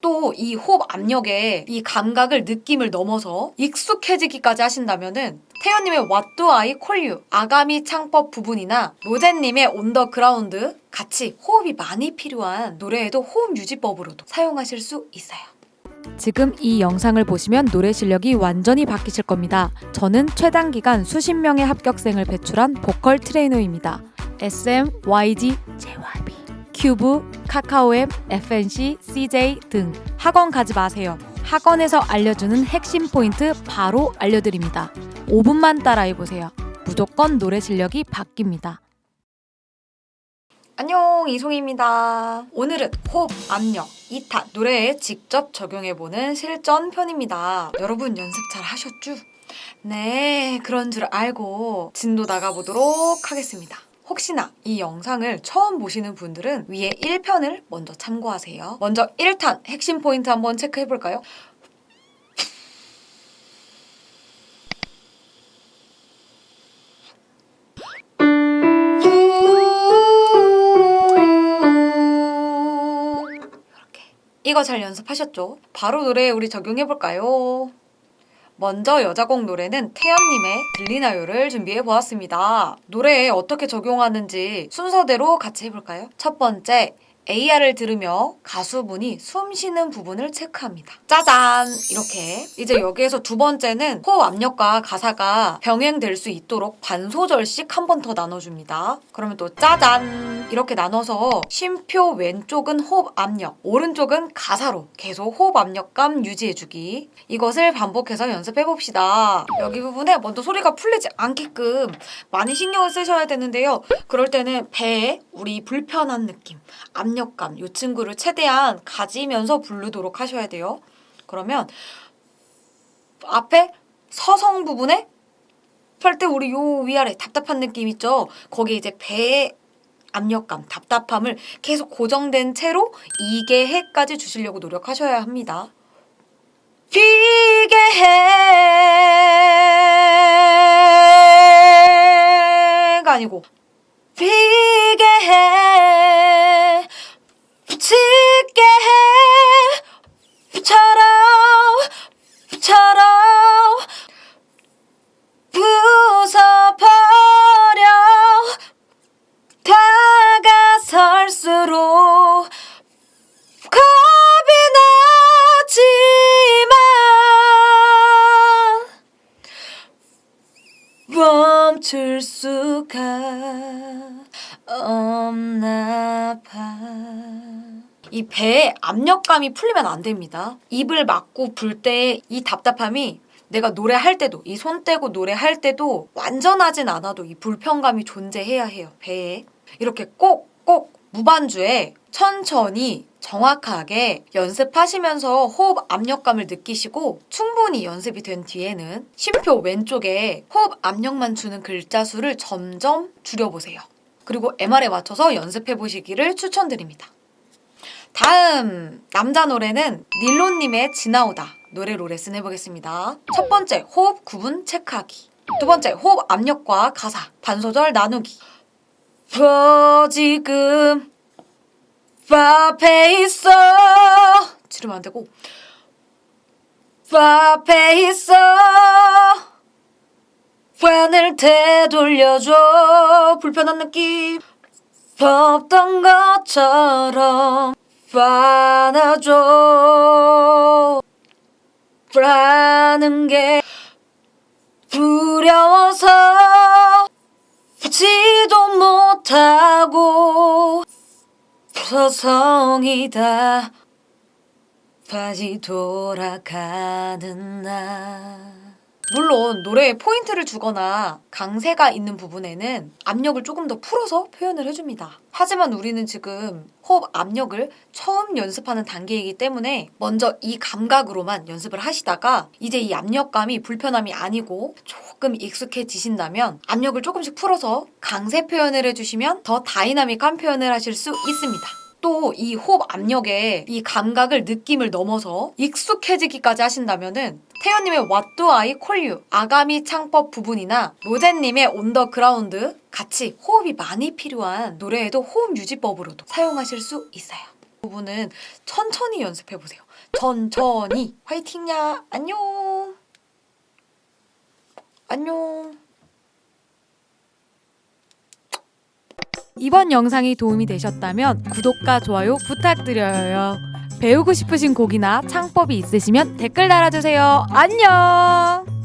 또 이 호흡 압력에 이 감각을 느낌을 넘어서 익숙해지기까지 하신다면은 태연님의 What Do I Call You 아가미 창법 부분이나 로제님의 On The Ground 같이 호흡이 많이 필요한 노래에도 호흡 유지법으로도 사용하실 수 있어요. 지금 이 영상을 보시면 노래 실력이 완전히 바뀌실 겁니다. 저는 최단 기간 수십 명의 합격생을 배출한 보컬 트레이너입니다. SM, YG, JYP, 큐브, 카카오엠, FNC, CJ 등 학원 가지 마세요. 학원에서 알려주는 핵심 포인트 바로 알려드립니다. 5분만 따라해 보세요. 무조건 노래 실력이 바뀝니다. 안녕 이송입니다. 오늘은 호흡, 압력, 2탄 노래에 직접 적용해보는 실전 편입니다. 여러분 연습 잘 하셨죠? 네, 그런 줄 알고 진도 나가보도록 하겠습니다. 혹시나 이 영상을 처음 보시는 분들은 위에 1편을 먼저 참고하세요. 먼저 1탄 핵심 포인트 한번 체크해볼까요? 이거 잘 연습하셨죠? 바로 노래 우리 적용해볼까요? 먼저 여자곡 노래는 태연님의 들리나요를 준비해 보았습니다. 노래에 어떻게 적용하는지 순서대로 같이 해볼까요? 첫 번째, AR을 들으며 가수분이 숨 쉬는 부분을 체크합니다. 짜잔! 이렇게. 이제 여기에서 두 번째는 호흡 압력과 가사가 병행될 수 있도록 반소절씩 한 번 더 나눠줍니다. 그러면 또 짜잔! 이렇게 나눠서 쉼표 왼쪽은 호흡 압력, 오른쪽은 가사로 계속 호흡 압력감 유지해주기. 이것을 반복해서 연습해봅시다. 여기 부분에 먼저 소리가 풀리지 않게끔 많이 신경을 쓰셔야 되는데요. 그럴 때는 배에 우리 불편한 느낌, 압력 감, 이 친구를 최대한 가지면서 부르도록 하셔야 돼요. 그러면 앞에 서성 부분에 펼 때 우리 요 위아래 답답한 느낌 있죠? 거기에 이제 배의 압력감, 답답함을 계속 고정된 채로 2개 해까지 주시려고 노력하셔야 합니다. 비게 해가 아니고 비게 해 붙이게 해. 붙여라 붙여라 부숴버려. 다가설수록 겁이 나지만 멈출 수가 없나 봐. 이 배에 압력감이 풀리면 안 됩니다. 입을 막고 불 때 이 답답함이 내가 노래할 때도 이 손 떼고 노래할 때도 완전하진 않아도 이 불편감이 존재해야 해요. 배에. 이렇게 꼭꼭 무반주에 천천히 정확하게 연습하시면서 호흡 압력감을 느끼시고 충분히 연습이 된 뒤에는 쉼표 왼쪽에 호흡 압력만 주는 글자 수를 점점 줄여보세요. 그리고 MR에 맞춰서 연습해 보시기를 추천드립니다. 다음 남자 노래는 닐로님의 지나오다 노래로 레슨 해보겠습니다. 첫 번째 호흡 구분 체크하기. 두 번째 호흡 압력과 가사 반소절 나누기. 저 지금 앞에 있어 지르면 안 되고 앞에 있어 환을 되돌려줘 불편한 느낌 없던 것처럼 안아줘 라는 게 두려워서 지도 못하고 서성이다. 다시 돌아가는 날 물론 노래에 포인트를 주거나 강세가 있는 부분에는 압력을 조금 더 풀어서 표현을 해줍니다. 하지만 우리는 지금 호흡 압력을 처음 연습하는 단계이기 때문에 먼저 이 감각으로만 연습을 하시다가 이제 이 압력감이 불편함이 아니고 조금 익숙해지신다면 압력을 조금씩 풀어서 강세 표현을 해주시면 더 다이나믹한 표현을 하실 수 있습니다. 또 이 호흡 압력에 이 감각을 느낌을 넘어서 익숙해지기까지 하신다면은 태연님의 What Do I Call You 아가미 창법 부분이나 로제님의 On The Ground 같이 호흡이 많이 필요한 노래에도 호흡 유지법으로도 사용하실 수 있어요. 부분은 천천히 연습해 보세요. 천천히 화이팅야 안녕 안녕. 이번 영상이 도움이 되셨다면 구독과 좋아요 부탁드려요. 배우고 싶으신 곡이나 창법이 있으시면 댓글 달아주세요. 안녕!